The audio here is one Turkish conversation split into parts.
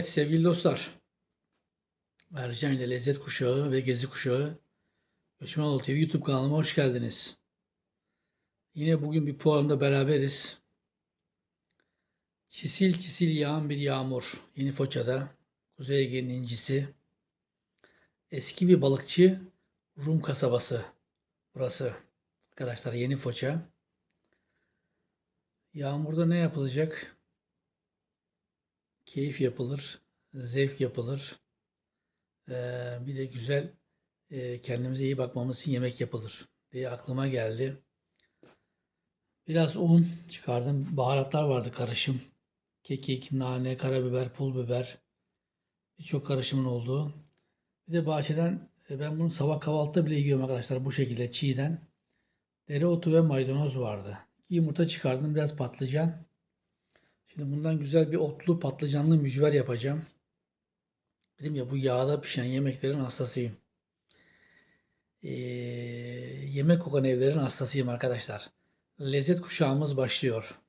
Evet sevgili dostlar. Ercan ile Lezzet Kuşağı ve Gezi Kuşağı Göçmenoğlu TV YouTube kanalıma hoş geldiniz. Yine bugün bir programda beraberiz. Çisil çisil yağan bir yağmur. Yeni Foça'da. Kuzey Ege'nin incisi. Eski bir balıkçı Rum kasabası. Burası. Arkadaşlar Yeni Foça. Yağmurda ne yapılacak? Keyif yapılır, zevk yapılır. Ee, bir de güzel e, kendimize iyi bakmamız için yemek yapılır diye aklıma geldi. Biraz un çıkardım. Baharatlar vardı karışım. Kekik, nane, karabiber, pul biber. Birçok karışımın olduğu. Bir de bahçeden e, ben bunu sabah kahvaltıda bile yiyorum arkadaşlar bu şekilde çiğden. Dereotu ve maydanoz vardı. İki yumurta çıkardım. Biraz patlıcan. Şimdi bundan güzel bir otlu patlıcanlı mücver yapacağım. Dedim ya bu yağda pişen yemeklerin hastasıyım. Ee, yemek kokan evlerin hastasıyım arkadaşlar. Lezzet kuşağımız başlıyor.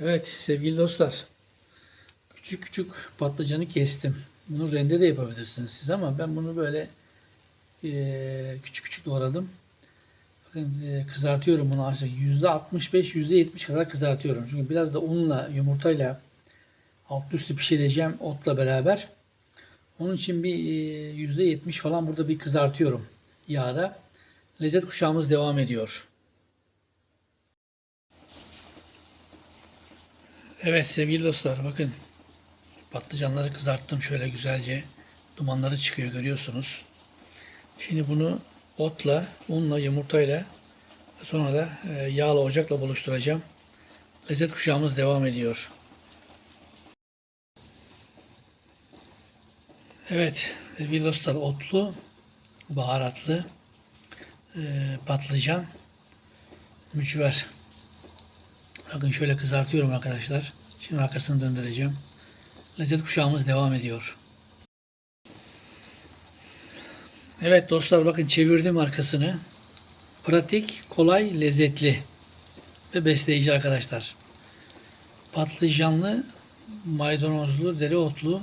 Evet sevgili dostlar. Küçük küçük patlıcanı kestim. Bunu rende de yapabilirsiniz siz ama ben bunu böyle eee, küçük küçük doğradım. Bakın eee, kızartıyorum bunu aslında %65 %70 kadar kızartıyorum. Çünkü biraz da unla yumurtayla alt üstü pişireceğim otla beraber. Onun için bir eee, %70 falan burada bir kızartıyorum yağda. Lezzet kuşağımız devam ediyor. Evet sevgili dostlar bakın patlıcanları kızarttım şöyle güzelce dumanları çıkıyor görüyorsunuz. Şimdi bunu otla, unla, yumurtayla sonra da e, yağla ocakla buluşturacağım. Lezzet kuşağımız devam ediyor. Evet sevgili dostlar otlu, baharatlı e, patlıcan mücver. Bakın şöyle kızartıyorum arkadaşlar. Şimdi arkasını döndüreceğim. Lezzet kuşağımız devam ediyor. Evet dostlar bakın çevirdim arkasını. Pratik, kolay, lezzetli ve besleyici arkadaşlar. Patlıcanlı, maydanozlu, dereotlu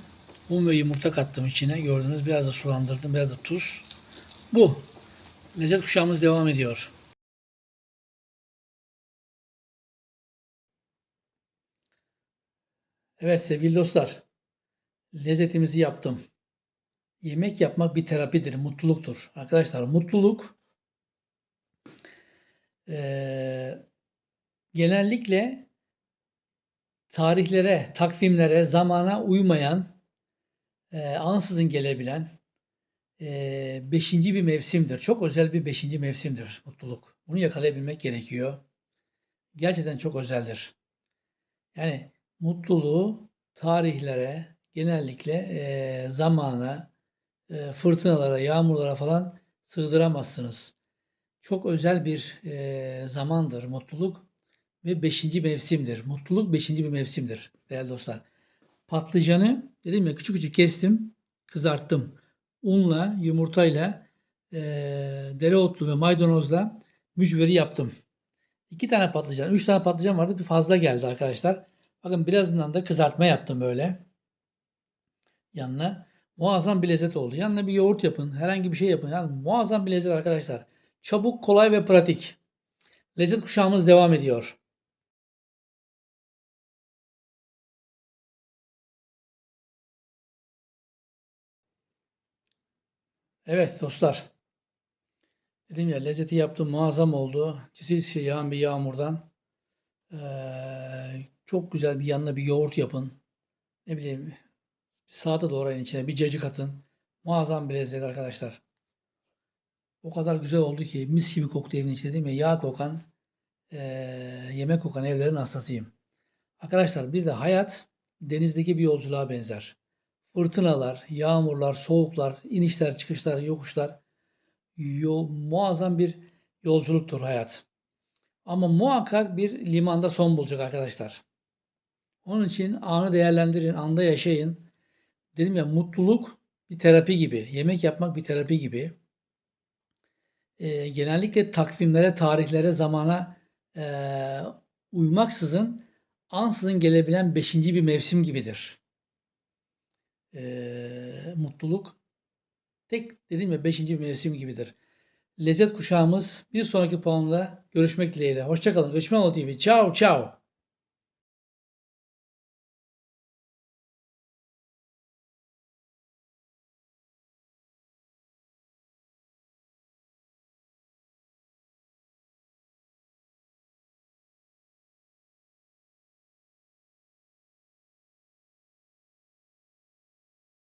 un ve yumurta kattım içine. Gördünüz biraz da sulandırdım, biraz da tuz. Bu. Lezzet kuşağımız devam ediyor. Evet sevgili dostlar, lezzetimizi yaptım. Yemek yapmak bir terapidir, mutluluktur. Arkadaşlar mutluluk eee, genellikle tarihlere, takvimlere, zamana uymayan, eee, ansızın gelebilen eee, beşinci bir mevsimdir. Çok özel bir beşinci mevsimdir mutluluk. Bunu yakalayabilmek gerekiyor. Gerçekten çok özeldir. Yani mutluluğu tarihlere, genellikle eee, zamana, eee, fırtınalara, yağmurlara falan sığdıramazsınız. Çok özel bir eee, zamandır mutluluk ve beşinci mevsimdir. Mutluluk beşinci bir mevsimdir değerli dostlar. Patlıcanı dedim ya küçük küçük kestim, kızarttım. Unla, yumurtayla, eee dereotlu ve maydanozla mücveri yaptım. İki tane patlıcan, üç tane patlıcan vardı. Bir fazla geldi arkadaşlar. Bakın birazından da kızartma yaptım böyle. Yanına. Muazzam bir lezzet oldu. Yanına bir yoğurt yapın. Herhangi bir şey yapın. Yani muazzam bir lezzet arkadaşlar. Çabuk, kolay ve pratik. Lezzet kuşağımız devam ediyor. Evet dostlar. Dedim ya lezzeti yaptım muazzam oldu. Çisil yağan bir yağmurdan. Eee, çok güzel bir yanına bir yoğurt yapın. Ne bileyim salata doğrayın içine bir cacık atın. Muazzam bir lezzet arkadaşlar. O kadar güzel oldu ki mis gibi koktu evin içinde değil mi? Yağ kokan, eee, yemek kokan evlerin hastasıyım. Arkadaşlar bir de hayat denizdeki bir yolculuğa benzer. Fırtınalar, yağmurlar, soğuklar, inişler, çıkışlar, yokuşlar. Yo- muazzam bir yolculuktur hayat. Ama muhakkak bir limanda son bulacak arkadaşlar. Onun için anı değerlendirin, anda yaşayın. dedim ya mutluluk bir terapi gibi. Yemek yapmak bir terapi gibi. Eee, genellikle takvimlere, tarihlere, zamana eee, uymaksızın ansızın gelebilen 5. bir mevsim gibidir. Eee, mutluluk tek dediğim ya 5. bir mevsim gibidir. Lezzet kuşağımız bir sonraki puanla görüşmek dileğiyle. Hoşçakalın. Göçmenoğlu TV. Ciao ciao.